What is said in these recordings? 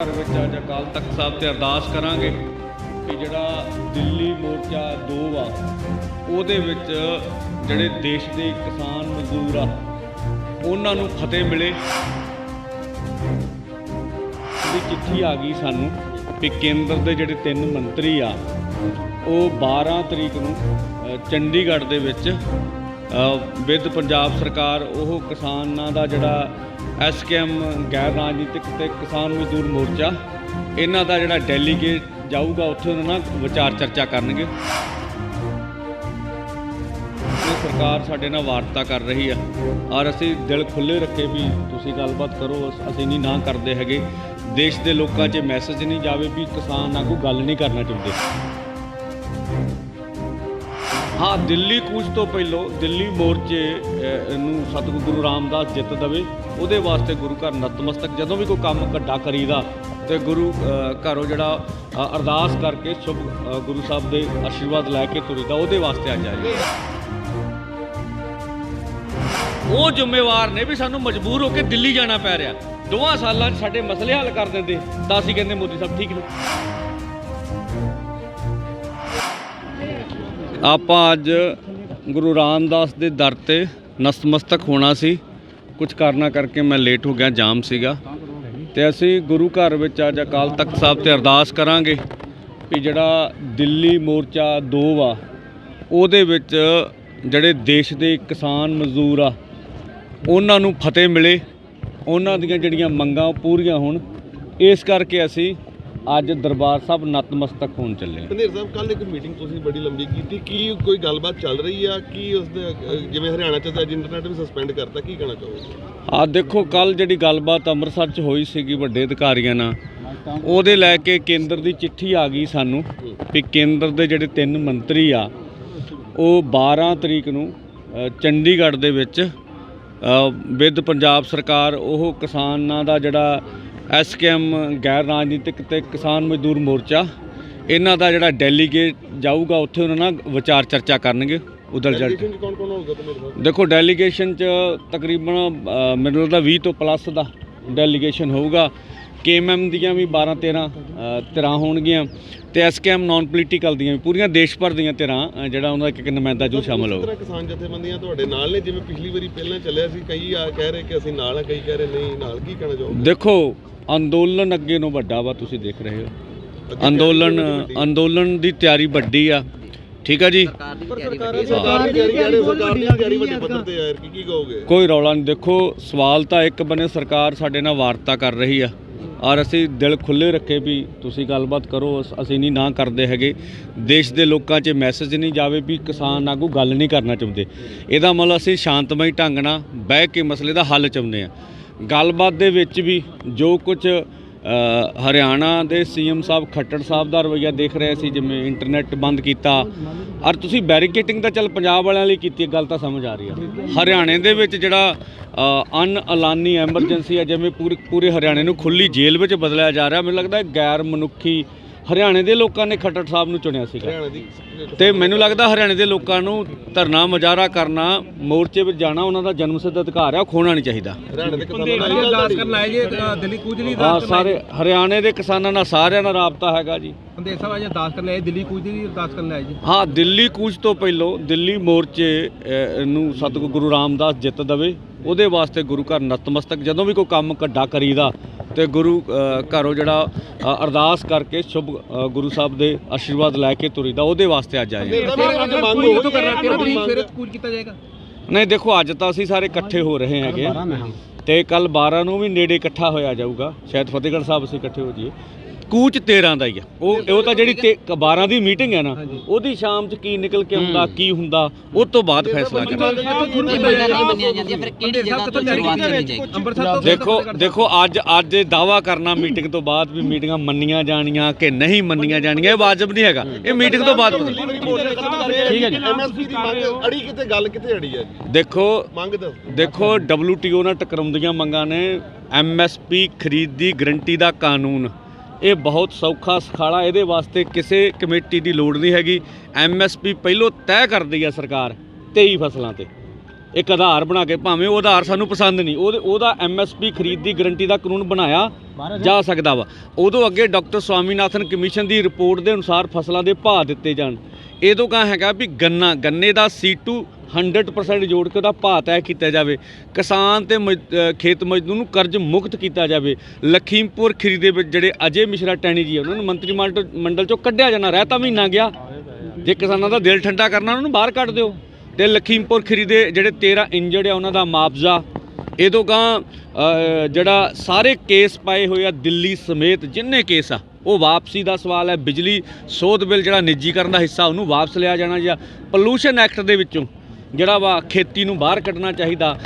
ਘਰ ਵਿੱਚ ਅੱਜ ਅਕਾਲ ਤਖਤ ਸਾਹਿਬ ਤੇ ਅਰਦਾਸ ਕਰਾਂਗੇ ਕਿ ਜਿਹੜਾ ਦਿੱਲੀ ਮੋਰਚਾ 2 ਆ, ਉਹਦੇ ਵਿੱਚ ਜਿਹੜੇ ਦੇਸ਼ ਦੇ ਕਿਸਾਨ ਮਜ਼ਦੂਰ ਆ, ਉਹਨਾਂ ਨੂੰ ਫਤਿਹ ਮਿਲੇ। ਦੀ ਚਿੱਠੀ ਆ ਗਈ ਸਾਨੂੰ ਕਿ ਕੇਂਦਰ ਦੇ ਜਿਹੜੇ ਤਿੰਨ ਮੰਤਰੀ ਆ, ਉਹ 12 ਤਰੀਕ ਨੂੰ ਚੰਡੀਗੜ੍ਹ ਦੇ ਵਿੱਚ ਵਿਦ ਪੰਜਾਬ ਸਰਕਾਰ, ਉਹ ਕਿਸਾਨਾਂ ਦਾ ਜਿਹੜਾ ਐਸਕੇਐਮ ਗੈਰ ਰਾਜਨੀਤਿਕ ਤੇ ਕਿਸਾਨ ਮਜ਼ਦੂਰ ਮੋਰਚਾ, ਇਹਨਾਂ ਦਾ ਜਿਹੜਾ ਡੈਲੀਗੇਟ ਜਾਊਗਾ, ਉੱਥੇ ਉਹਨਾਂ ਨਾਲ ਵਿਚਾਰ ਚਰਚਾ ਕਰਨਗੇ। ਸਰਕਾਰ ਸਾਡੇ ਨਾਲ ਵਾਰਤਾ ਕਰ ਰਹੀ ਆ, ਔਰ ਅਸੀਂ ਦਿਲ ਖੁੱਲੇ ਰੱਖੇ ਵੀ ਤੁਸੀਂ ਗੱਲਬਾਤ ਕਰੋ, ਅਸੀਂ ਨਹੀਂ ਨਾ ਕਰਦੇ ਹੈਗੇ। ਦੇਸ਼ ਦੇ ਲੋਕਾਂ 'ਚ ਮੈਸੇਜ ਨਹੀਂ ਜਾਵੇ ਵੀ ਕਿਸਾਨ ਨਾਲ ਕੋਈ ਗੱਲ ਨਹੀਂ ਕਰਨਾ ਚਾਹੁੰਦੇ। ਹਾਂ, ਦਿੱਲੀ ਕੂਚ ਤੋਂ ਪਹਿਲਾਂ ਦਿੱਲੀ ਮੋਰਚੇ ਨੂੰ ਸਤਿਗੁਰੂ ਗੁਰੂ ਰਾਮਦਾਸ ਜਿੱਤ ਦਵੇ, ਉਹਦੇ ਵਾਸਤੇ ਗੁਰੂ ਘਰ ਨਤਮਸਤਕ, ਜਦੋਂ ਵੀ ਕੋਈ ਕੰਮ ਵੱਡਾ ਕਰੀਦਾ, ਤੇ ਗੁਰੂ ਘਰੋਂ ਜਿਹੜਾ ਅਰਦਾਸ ਕਰਕੇ ਸ਼ੁਭ ਗੁਰੂ ਸਾਹਿਬ ਦੇ ਆਸ਼ੀਰਵਾਦ ਲੈ ਕੇ ਤੁਰੀਦਾ, ਉਹਦੇ ਵਾਸਤੇ ਆ ਆਏ ਉਹ ਜ਼ਿੰਮੇਵਾਰ ਨੇ ਵੀ ਸਾਨੂੰ ਮਜਬੂਰ ਹੋ ਕੇ ਦਿੱਲੀ ਜਾਣਾ ਪੈ ਰਿਹਾ। ਦੋਵਾਂ ਸਾਲਾਂ 'ਚ ਸਾਡੇ ਮਸਲੇ ਹੱਲ ਕਰ ਦਿੰਦੇ, ਤਾਂ ਅਸੀਂ ਕਹਿੰਦੇ ਮੋਦੀ ਸਾਹਿਬ ਠੀਕ ਨੇ। ਆਪਾਂ ਅੱਜ ਗੁਰੂ ਰਾਮਦਾਸ ਦੇ ਦਰ ਤੇ ਨਸਮਸਤਕ ਹੋਣਾ ਸੀ। ਕੁਝ ਕਾਰਨਾਂ ਕਰਕੇ ਮੈਂ ਲੇਟ ਹੋ ਗਿਆ, ਜਾਮ ਸੀਗਾ। ਤੇ ਅਸੀਂ ਗੁਰੂ ਘਰ ਵਿੱਚ ਅੱਜ ਅਕਾਲ ਤਖਤ ਸਾਹਿਬ ਤੇ ਅਰਦਾਸ ਕਰਾਂਗੇ ਕਿ ਜਿਹੜਾ ਦਿੱਲੀ ਮੋਰਚਾ 2 ਆ, ਉਹਦੇ ਵਿੱਚ ਜਿਹੜੇ ਦੇਸ਼ ਦੇ ਕਿਸਾਨ ਮਜ਼ਦੂਰ ਆ, ਉਹਨਾਂ ਨੂੰ ਫਤਿਹ ਮਿਲੇ। ਉਹਨਾਂ ਦੀਆਂ ਜਿਹੜੀਆਂ ਮੰਗਾਂ ਉਹ ਪੂਰੀਆਂ ਹੋਣ। ਇਸ ਕਰਕੇ ਅਸੀਂ ਅੱਜ ਦਰਬਾਰ ਸਾਹਿਬ ਨਤਮਸਤਕ ਹੋਣ ਚੱਲੇ ਹਾਂ ਪੰਦੇਰ ਸਾਹਿਬ ਕੱਲ ਇੱਕ ਮੀਟਿੰਗ ਤੁਸੀਂ ਬੜੀ ਲੰਬੀ ਕੀਤੀ। ਕੀ ਕੋਈ ਗੱਲਬਾਤ ਚੱਲ ਰਹੀ ਆ? ਕੀ ਉਸ ਦੇ ਅਹ, ਜਿਵੇਂ ਹਰਿਆਣਾ ਚ ਤਾਂ ਅੱਜ ਇੰਟਰਨੈਟ ਵੀ ਸਸਪੈਂਡ ਕਰਤਾ ਕੀ ਕਹਿਣਾ ਚਾਹੋਗੇ? ਆ ਦੇਖੋ ਕੱਲ ਜਿਹੜੀ ਗੱਲਬਾਤ ਅੰਮ੍ਰਿਤਸਰ 'ਚ ਹੋਈ ਸੀਗੀ ਵੱਡੇ ਅਧਿਕਾਰੀਆਂ ਨਾਲ ਉਹਦੇ ਲੈ ਕੇ ਕੇਂਦਰ ਦੀ ਚਿੱਠੀ ਆ ਗਈ ਸਾਨੂੰ ਵੀ ਕੇਂਦਰ ਦੇ ਜਿਹੜੇ ਤਿੰਨ ਮੰਤਰੀ ਆ ਉਹ 12 ਤਰੀਕ ਨੂੰ ਅ, ਚੰਡੀਗੜ੍ਹ ਦੇ ਵਿੱਚ ਵਿਦ ਪੰਜਾਬ ਸਰਕਾਰ ਉਹ ਕਿਸਾਨਾਂ ਦਾ ਜਿਹੜਾ ਐਸਕੇਐਮ ਗੈਰ ਰਾਜਨੀਤਿਕ ਤੇ ਕਿਸਾਨ ਮਜ਼ਦੂਰ ਮੋਰਚਾ ਇਹਨਾਂ ਦਾ ਜਿਹੜਾ ਡੈਲੀਗੇਟ ਜਾਊਗਾ ਉੱਥੇ ਉਹਨਾਂ ਨਾਲ ਵਿਚਾਰ ਚਰਚਾ ਕਰਨਗੇ ਪੰਦੇਰ ਸਾਹਿਬ ਦੇਖੋ ਡੈਲੀਗੇਸ਼ਨ ਚ ਤਕਰੀਬਨ ਅ, ਮੈਨੂੰ ਲੱਗਦਾ 20 ਤੋਂ ਪਲੱਸ ਦਾ ਡੈਲੀਗੇਸ਼ਨ ਹੋਊਗਾ। ਕੇਐਮਐਮ ਦੀਆਂ ਵੀ 12 13 ਅ, ਧਿਰਾਂ ਹੋਣਗੀਆਂ ਤੇ ਐਸਕੇਐਮ ਨਾਨ ਪੋਲੀਟੀਕਲ ਦੀਆਂ ਵੀ ਪੂਰੀਆਂ ਦੇਸ਼ ਭਰ ਦੀਆਂ ਅ, ਜਿਹੜਾ ਉਹਨਾਂ ਦਾ ਇੱਕ ਇੱਕ ਨੁਮਾਇੰਦਾ ਜੋ ਸ਼ਾਮਲ ਹੋਊ ਕਿਸਾਨ ਜਥੇਬੰਦੀਆਂ ਤੁਹਾਡੇ ਨਾਲ ਨੇ? ਜਿਵੇਂ ਪਿਛਲੀ ਵਾਰੀ ਪਹਿਲਾਂ ਚੱਲਿਆ ਸੀ ਕਈ ਆ ਕਹਿ ਰਹੇ ਕਿ ਅਸੀਂ ਨਾਲ ਆ ਕਈ ਕਹਿ ਰਹੇ ਨਹੀਂ ਨਾਲ ਕੀ ਕਹਿਣਾ ਚਾਹੋਗੇ? ਦੇਖੋ ਅੰਦੋਲਨ ਅੱਗੇ ਨੂੰ ਵੱਡਾ ਵਾ ਤੁਸੀਂ ਦੇਖ ਰਹੇ ਹੋ। ਅੰਦੋਲਨ। ਅੰਦੋਲਨ ਦੀ ਤਿਆਰੀ ਵੱਡੀ ਆ। ਠੀਕ ਆ ਜੀ? ਪਰ ਸਰਕਾਰ ਸਰਕਾਰ ਦੀ ਤਿਆਰੀ ਕਹਿ ਰਹੇ ਸਰਕਾਰ ਦੀ ਤਿਆਰੀ ਵੱਡੀ ਪੱਧਰ ਤੇ ਯਾਰ ਕੀ ਕੀ ਕਹੋਗੇ? ਕੋਈ ਰੌਲਾ ਨਹੀਂ ਦੇਖੋ ਸਵਾਲ ਤਾਂ ਇੱਕ ਬਨੇ ਸਰਕਾਰ ਸਾਡੇ ਨਾਲ ਵਾਰਤਾ ਕਰ ਰਹੀ ਆ। ਔਰ ਅਸੀਂ ਦਿਲ ਖੁੱਲੇ ਰੱਖੇ ਵੀ ਤੁਸੀਂ ਗੱਲਬਾਤ ਕਰੋ ਅਸ- ਅਸੀਂ ਨਹੀਂ ਨਾ ਕਰਦੇ ਹੈਗੇ। ਦੇਸ਼ ਦੇ ਲੋਕਾਂ 'ਚ ਮੈਸੇਜ ਨਹੀਂ ਜਾਵੇ ਵੀ ਕਿਸਾਨ ਨਾਲ ਕੋਈ ਗੱਲ ਨਹੀਂ ਕਰਨਾ ਚਾਹੁੰਦੇ। ਇਹਦਾ ਮਤਲਬ ਅਸੀਂ ਸ਼ਾਂਤਮਈ ਢੰਗ ਨਾਲ ਬਹਿ ਕੇ ਮਸਲੇ ਦਾ ਹੱਲ ਚਾਹੁੰਦੇ ਆ। ਗੱਲਬਾਤ ਦੇ ਵਿੱਚ ਵੀ ਜੋ ਕੁਝ ਹਰਿਆਣਾ ਦੇ ਸੀਐਮ ਸਾਹਿਬ ਖੱਟੜ ਸਾਹਿਬ ਦਾ ਰਵੱਈਆ ਦੇਖ ਰਹੇ ਸੀ, ਜਿਵੇਂ ਇੰਟਰਨੈਟ ਬੰਦ ਕੀਤਾ। ਔਰ ਤੁਸੀਂ ਬੈਰੀਕੇਟਿੰਗ ਤਾਂ ਚੱਲ ਪੰਜਾਬ ਵਾਲਿਆਂ ਲਈ ਕੀਤੀ ਗੱਲ ਤਾਂ ਸਮਝ ਆ ਰਹੀ ਆ। ਹਰਿਆਣੇ ਦੇ ਵਿੱਚ ਜਿਹੜਾ ਅਨ ਐਲਾਨੀ ਐਮਰਜੈਂਸੀ ਹੈ ਜਿਵੇਂ ਪੂਰੇ ਪੂਰੇ ਹਰਿਆਣੇ ਨੂੰ ਖੁੱਲੀ ਜੇਲ੍ਹ ਵਿੱਚ ਬਦਲਿਆ ਜਾ ਰਿਹਾ, ਮੈਨੂੰ ਲੱਗਦਾ ਗੈਰ ਮਨੁੱਖੀ ਹਰਿਆਣੇ ਦੇ ਲੋਕਾਂ ਨੇ ਖੱਟੜ ਸਾਹਿਬ ਨੂੰ ਚੁਣਿਆ ਸੀਗਾ। ਹਰਿਆਣਾ ਦੀ ਤੇ ਮੈਨੂੰ ਲੱਗਦਾ ਹਰਿਆਣੇ ਦੇ ਲੋਕਾਂ ਨੂੰ ਧਰਨਾ ਮੁਜ਼ਾਹਰਾ ਕਰਨਾ ਮੋਰਚੇ ਵਿੱਚ ਜਾਣਾ ਉਹਨਾਂ ਦਾ ਜਨਮ ਸਿੱਧ ਅਧਿਕਾਰ ਹੈ ਉਹ ਖੋਣਾ ਨਹੀਂ ਚਾਹੀਦਾ। ਹਰਿਆਣਾ ਦੇ ਕਿਸਾਨਾਂ ਨਾਲ ਇਹ ਗੱਲ ਕਰਨ ਆਏ ਜੀ ਦਿੱਲੀ ਕੂਚ ਦੀ ਹਾਂ ਸਾਰੇ ਹਰਿਆਣੇ ਦੇ ਕਿਸਾਨਾਂ ਨਾਲ ਸਾਰਿਆਂ ਨਾਲ ਰਾਬਤਾ ਹੈਗਾ ਜੀ। ਪੰਦੇਰ ਸਾਹਿਬ ਅੱਜ ਅਰਦਾਸ ਕਰਨ ਆਏ ਦਿੱਲੀ ਕੂਚ ਦੀ ਅਰਦਾਸ ਕਰਨ ਆਏ ਜੀ। ਹਾਂ ਦਿੱਲੀ ਕੂਚ ਤੋਂ ਪਹਿਲਾਂ ਦਿੱਲੀ ਮੋਰਚੇ ਅ, ਨੂੰ ਸਤਿਗੁਰੂ ਗੁਰੂ ਰਾਮਦਾਸ ਜਿੱਤ ਦਵੇ ਉਹਦੇ ਵਾਸਤੇ ਗੁਰੂ ਘਰ ਨਤਮਸਤਕ ਜਦੋਂ ਵੀ ਕੋਈ ਕੰਮ ਵੱਡਾ ਕਰੀਦਾ ਤੇ ਗੁਰੂ ਘਰੋਂ ਜਿਹੜਾ ਅਰਦਾਸ ਕਰਕੇ ਸ਼ੁਭ ਗੁਰੂ ਸਾਹਿਬ ਦੇ ਆਸ਼ੀਰਵਾਦ ਲੈ ਕੇ ਤੁਰੀਦਾ ਉਹਦੇ ਵਾਸਤੇ ਅੱਜ ਆਏ ਨਹੀਂ ਦੇਖੋ ਅੱਜ ਤਾਂ ਅਸੀਂ ਸਾਰੇ ਇਕੱਠੇ ਹੋ ਰਹੇ ਹੈਗੇ। ਆ। ਤੇ ਕੱਲ 12 ਨੂੰ ਵੀ ਨੇੜੇ ਇਕੱਠਾ ਹੋਇਆ ਜਾਊਗਾ। ਸ਼ਾਇਦ ਫਤਿਹਗੜ੍ਹ ਸਾਹਿਬ ਅਸੀਂ ਇਕੱਠੇ ਹੋ ਜਾਈਏ। ਕੂਚ 13 ਦਾ ਹੀ ਆ। ਉਹ ਉਹ ਤਾਂ ਜਿਹੜੀ ਤੇ 12 ਦੀ ਮੀਟਿੰਗ ਹੈ ਨਾ ਉਹਦੀ ਸ਼ਾਮ 'ਚ ਕੀ ਨਿਕਲ ਕੇ ਹੁੰਦਾ ਕੀ ਹੁੰਦਾ ਉਹ ਤੋਂ ਬਾਅਦ ਫੈਸਲਾ ਤੋਂ ਦੇਖੋ ਦੇਖੋ ਅੱਜ ਅੱਜ ਦਾਵਾ ਕਰਨਾ ਮੀਟਿੰਗ ਤੋਂ ਬਾਅਦ ਵੀ ਮੀਟਿੰਗਾਂ ਮੰਨੀਆਂ ਜਾਣੀਆਂ ਕਿ ਨਹੀਂ ਮੰਨੀਆਂ ਜਾਣੀਆਂ ਇਹ ਵਾਜਬ ਨਹੀਂ ਹੈਗਾ। ਇਹ ਮੀਟਿੰਗ ਤੋਂ ਬਾਅਦ ਪਤਾ ਠੀਕ ਹੈ ਜੀ। ਐਮਐਸਪੀ ਦੀ ਮੰਗ ਅੜੀ ਕਿਤੇ ਗੱਲ ਕਿਤੇ ਅੜੀ ਹੈ ਜੀ? ਦੇਖੋ ਮੰਗ ਦੱਸ ਦੇਖੋ WTO ਨਾਲ ਟਕਰਾਉਂਦੀਆਂ ਮੰਗਾਂ ਨੇ। MSP ਖਰੀਦ ਦੀ ਗਰੰਟੀ ਦਾ ਕਾਨੂੰਨ। ਇਹ ਬਹੁਤ ਸੌਖਾ ਸਖਾਲਾ ਇਹਦੇ ਵਾਸਤੇ ਕਿਸੇ ਕਮੇਟੀ ਦੀ ਲੋੜ ਨਹੀਂ ਹੈਗੀ। MSP ਪਹਿਲੋਂ ਤੈਅ ਕਰਦੀ ਹੈ ਸਰਕਾਰ 23 ਫਸਲਾਂ ਤੇ। ਇੱਕ ਆਧਾਰ ਬਣਾ ਕੇ ਭਾਵੇਂ ਉਹ ਆਧਾਰ ਸਾਨੂੰ ਪਸੰਦ ਨਹੀਂ ਉਹਦੇ ਉਹਦਾ ਐਮਐਸਪੀ ਖਰੀਦ ਦੀ ਗਰੰਟੀ ਦਾ ਕਾਨੂੰਨ ਬਣਾਇਆ ਜਾ ਸਕਦਾ ਵਾ। ਉਦੋਂ ਅੱਗੇ ਡਾਕਟਰ ਸਵਾਮੀਨਾਥਨ ਕਮਿਸ਼ਨ ਦੀ ਰਿਪੋਰਟ ਦੇ ਅਨੁਸਾਰ ਫਸਲਾਂ ਦੇ ਭਾਅ ਦਿੱਤੇ ਜਾਣ। ਇਹਦੋਂ ਕਾ ਹੈਗਾ ਵੀ ਗੰਨਾ ਗੰਨੇ ਦਾ C2 100% ਜੋੜ ਕੇ ਉਹਦਾ ਭਾਅ ਤੈਅ ਕੀਤਾ ਜਾਵੇ। ਕਿਸਾਨ ਤੇ ਮਜ਼- ਖੇਤ ਮਜ਼ਦੂਰ ਨੂੰ ਕਰਜ਼ ਮੁਕਤ ਕੀਤਾ ਜਾਵੇ। ਲਖੀਮਪੁਰ ਖੀਰੀ ਦੇ ਵਿੱਚ ਜਿਹੜੇ ਅਜੇ ਮਿਸ਼ਰਾ ਟੈਣੀ ਜੀ ਉਹਨਾਂ ਨੂੰ ਮੰਤਰੀ ਮੰਡਲ ਮੰਡਲ ਚੋਂ ਕੱਢਿਆ ਜਾਣਾ, ਰਹਿ ਤਾਂ ਮਹੀਨਾ ਗਿਆ। ਜੇ ਕਿਸਾਨਾਂ ਦਾ ਦਿਲ ਠੰਡਾ ਕਰਨਾ, ਉਹਨਾਂ ਨੂੰ ਬਾਹਰ ਕੱਢ ਦਿਓ। ਤੇ ਲਖੀਮਪੁਰ ਖੀਰੀ ਦੇ ਜਿਹੜੇ 13 ਇੰਜਰਡ ਆ, ਉਹਨਾਂ ਦਾ ਮੁਆਵਜ਼ਾ। ਇਹ ਤੋਂ ਗਾਂ ਜਿਹੜਾ ਸਾਰੇ ਕੇਸ ਪਾਏ ਹੋਏ ਆ ਦਿੱਲੀ ਸਮੇਤ, ਜਿੰਨੇ ਕੇਸ ਆ, ਉਹ ਵਾਪਸੀ ਦਾ ਸਵਾਲ ਹੈ। ਬਿਜਲੀ ਸੋਧ ਬਿੱਲ ਜਿਹੜਾ ਨਿੱਜੀਕਰਨ ਦਾ ਹਿੱਸਾ, ਉਹਨੂੰ ਵਾਪਸ ਲਿਆ ਜਾਣਾ ਜਾਂ ਪੋਲੂਸ਼ਨ ਐਕਟ ਦੇ ਵਿੱਚੋਂ ਜਿਹੜਾ ਵਾ ਖੇਤੀ ਨੂੰ ਬਾਹਰ ਕੱਢਣਾ ਚਾਹੀਦਾ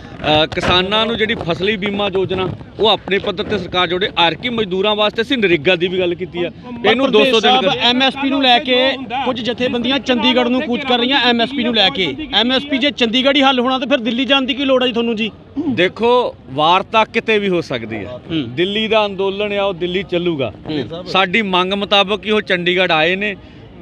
ਕਿਸਾਨਾਂ ਨੂੰ ਜਿਹੜੀ ਫਸਲੀ ਬੀਮਾ ਯੋਜਨਾ ਉਹ ਆਪਣੇ ਪੱਧਰ ਤੇ ਸਰਕਾਰ ਜੋੜੇ ਆਰਕੀ ਮਜ਼ਦੂਰਾਂ ਵਾਸਤੇ ਅਸੀਂ ਨਰੇਗਾ ਦੀ ਵੀ ਗੱਲ ਕੀਤੀ ਆ। ਇਹਨੂੰ 200 ਦਿਨ ਕਰ ਐਮਐਸਪੀ ਨੂੰ ਲੈ ਕੇ ਕੁਝ ਜਥੇਬੰਦੀਆਂ ਚੰਡੀਗੜ੍ਹ ਨੂੰ ਕੂਚ ਕਰ ਰਹੀਆਂ ਐਮਐਸਪੀ ਨੂੰ ਲੈ ਕੇ। ਐਮਐਸਪੀ ਜੇ ਚੰਡੀਗੜ੍ਹ ਹੀ ਹੱਲ ਹੋਣਾ ਤਾਂ ਫਿਰ ਦਿੱਲੀ ਜਾਣ ਦੀ ਕੀ ਲੋੜ ਹੈ ਜੀ ਤੁਹਾਨੂੰ ਜੀ? ਦੇਖੋ ਵਾਰਤਾ ਕਿਤੇ ਵੀ ਹੋ ਸਕਦੀ ਹੂੰ। ਦਿੱਲੀ ਦਾ ਅੰਦੋਲਨ ਆ ਉਹ ਦਿੱਲੀ ਚੱਲੂਗਾ। ਸਾਡੀ ਮੰਗ ਮੁਤਾਬਕ ਹੀ ਉਹ ਚੰਡੀਗੜ੍ਹ ਆਏ ਨੇ।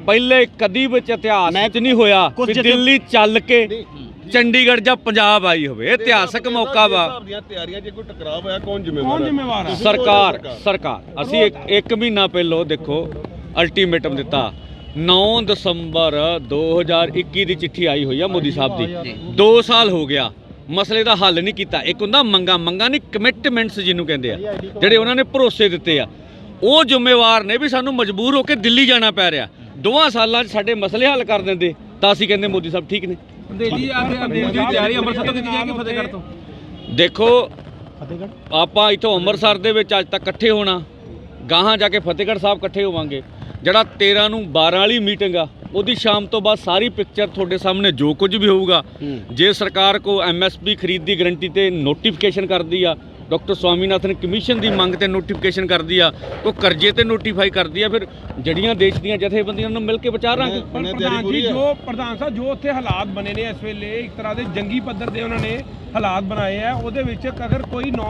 ਪਹਿਲੇ ਕਦੀ ਵਿੱਚ ਇਤਿਹਾਸ ਵਿੱਚ ਨਹੀਂ ਹੋਇਆ ਜਥੇ- ਦਿੱਲੀ ਚੱਲ ਕੇ ਚੰਡੀਗੜ੍ਹ ਜਾਂ ਪੰਜਾਬ ਆਈ ਹੋਵੇ। ਇਹ ਇਤਿਹਾਸਕ ਮੌਕਾ ਵਾ। ਹਿਸਾਬ ਦੀਆਂ ਤਿਆਰੀਆਂ ਜੇ ਕੋਈ ਟਕਰਾਅ ਹੋਇਆ ਕੌਣ ਜ਼ਿੰਮੇਵਾਰ ਹੈ? ਸਰਕਾਰ ਸਰਕਾਰ। ਅਸੀਂ ਇੱਕ ਇੱਕ ਮਹੀਨਾ ਪਹਿਲਾਂ ਦੇਖੋ ਅਲਟੀਮੇਟਮ ਦਿੱਤਾ। 9 ਦਸੰਬਰ 2021 ਦੀ ਚਿੱਠੀ ਆਈ ਹੋਈ ਆ ਮੋਦੀ ਸਾਹਿਬ ਦੀ। 2 ਸਾਲ ਹੋ ਗਿਆ। ਮਸਲੇ ਦਾ ਹੱਲ ਨਹੀਂ ਕੀਤਾ। ਇੱਕ ਹੁੰਦਾ ਮੰਗਾ ਮੰਗਾ ਨਹੀਂ ਕਮਿਟਮੈਂਟਸ ਜਿਹਨੂੰ ਕਹਿੰਦੇ ਆ। ਜਿਹੜੇ ਉਹਨਾਂ ਨੇ ਭਰੋਸੇ ਦਿੱਤੇ ਆ। ਉਹ ਜ਼ਿੰਮੇਵਾਰ ਨੇ ਵੀ ਸਾਨੂੰ ਮਜਬੂਰ ਹੋ ਕੇ ਦਿੱਲੀ ਜਾਣਾ ਪੈ ਰਿਹਾ। ਦੋਵਾਂ ਸਾਲਾਂ 'ਚ ਸਾਡੇ ਮਸਲੇ ਹੱਲ ਕਰ ਦਿੰਦੇ ਤਾਂ ਅਸੀਂ ਕਹਿੰਦੇ ਮੋਦੀ ਸਾਹਿਬ ਠੀਕ ਨੇ। ਦਿੱਲੀ ਆ ਦਿੱਲੀ ਦੀ ਤਿਆਰੀ ਅੰਮ੍ਰਿਤਸਰ ਤੋਂ ਕੀਤੀ ਜਾਏਗੀ ਫਤਿਹਗੜ੍ਹ ਤੋਂ। ਦੇਖੋ ਆਪਾਂ ਇਥੋਂ ਅੰਮ੍ਰਿਤਸਰ ਦੇ ਵਿੱਚ ਅੱਜ ਤੱਕ ਇਕੱਠੇ ਹੋਣਾ ਗਾਹਾਂ ਜਾ ਕੇ ਫਤਿਹਗੜ੍ਹ ਸਾਹਿਬ ਇਕੱਠੇ ਹੋਵਾਂਗੇ। ਜਿਹੜਾ 13 ਨੂੰ 12 ਵਾਲੀ ਮੀਟਿੰਗ ਆ ਉਹਦੀ ਸ਼ਾਮ ਤੋਂ ਬਾਅਦ ਸਾਰੀ ਪਿਕਚਰ ਤੁਹਾਡੇ ਸਾਹਮਣੇ ਜੋ ਕੁਝ ਵੀ ਹੋਊਗਾ ਜੇ ਸਰਕਾਰ ਕੋ ਐਮਐਸਪੀ ਖਰੀਦ ਦੀ ਗਰੰਟੀ ਤੇ ਨੋਟੀਫਿਕੇਸ਼ਨ ਕਰਦੀ ਆ ਡਾਕਟਰ ਸਵਾਮੀਨਾਥਨ ਕਮਿਸ਼ਨ ਦੀ ਮੰਗ ਤੇ ਨੋਟੀਫਿਕੇਸ਼ਨ ਕਰਦੀ ਆ ਕੋ ਕਰਜ਼ੇ ਤੇ ਨੋਟੀਫਾਈ ਕਰਦੀ ਆ ਫਿਰ ਜੜੀਆਂ ਦੇਸ਼ ਦੀਆਂ ਜਥੇਬੰਦੀਆਂ ਨਾਲ ਮਿਲ ਕੇ ਵਿਚਾਰਾਂਗੇ ਪਰ ਪ੍ਰਧਾਨ ਜੀ ਜੋ ਪ੍ਰਧਾਨ ਸਾਹਿਬ ਜੋ ਉੱਥੇ ਹਾਲਾਤ ਬਣੇ ਨੇ ਇਸ ਵੇਲੇ ਇੱਕ ਤਰ੍ਹਾਂ ਦੇ ਜੰਗੀ ਪੱਧਰ ਦੇ ਉਹਨਾਂ ਨੇ ਹਾਲਾਤ ਬਣਾਏ ਆ ਉਹਦੇ ਵਿੱਚ ਅਗਰ ਕੋਈ ਨੌ